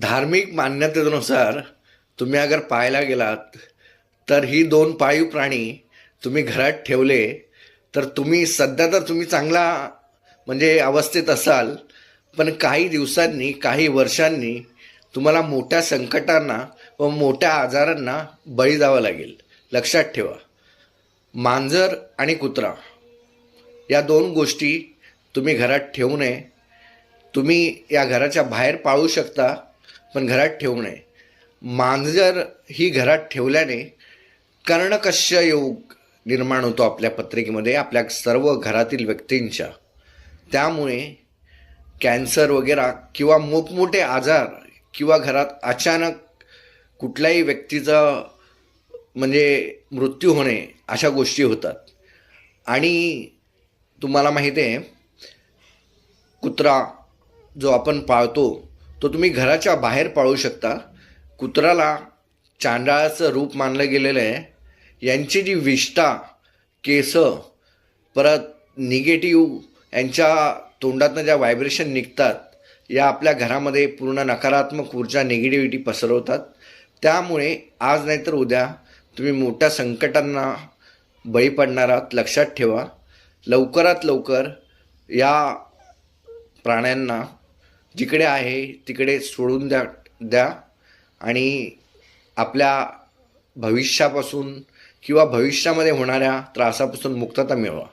धार्मिक मान्यतेनुसार तुम्ही अगर पाहायला गेलात तर ही दोन पाळीव प्राणी तुम्ही घरात ठेवले तर तुम्ही सध्या तर तुम्ही चांगला म्हणजे अवस्थेत असाल पण काही दिवसांनी काही वर्षांनी तुम्हाला मोठ्या संकटांना व मोठ्या आजारांना बळी जावं लागेल. लक्षात ठेवा. मांजर आणि कुत्रा या दोन गोष्टी तुम्ही घरात ठेवू नये. तुम्ही या घराच्या बाहेर पाळू शकता. पण घरात ठेवू नये. मांजर ही घरात ठेवल्याने कर्णकश्य योग निर्माण होतो आपल्या पत्रिकेमध्ये आपल्या सर्व घरातील व्यक्तींच्या. त्यामुळे कॅन्सर वगैरे किंवा मोठमोठे आजार किंवा घरात अचानक कुठल्याही व्यक्तीचा म्हणजे मृत्यू होणे अशा गोष्टी होतात. आणि तुम्हाला माहिती आहे कुत्रा जो आपण पाळतो तो तुम्ही घराच्या बाहेर पाळू शकता. कुत्राला चांडाळाचं रूप मानलं गेलेलं आहे. यांची जी विष्ठा केस परत निगेटिव्ह यांच्या तोंडातनं ज्या व्हायब्रेशन निघतात या आपल्या घरामध्ये पूर्ण नकारात्मक ऊर्जा निगेटिव्हिटी पसरवतात. त्यामुळे आज नाहीतर उद्या तुम्ही मोठ्या संकटांना बळी पडणार आहात. लक्षात ठेवा. लवकरात लवकर या प्राण्यांना जिकडे आहे तिकडे सोडून द्या द्या. आणि आपल्या भविष्यापासून किंवा भविष्यामध्ये होणाऱ्या त्रासापासून मुक्तता मिळवा.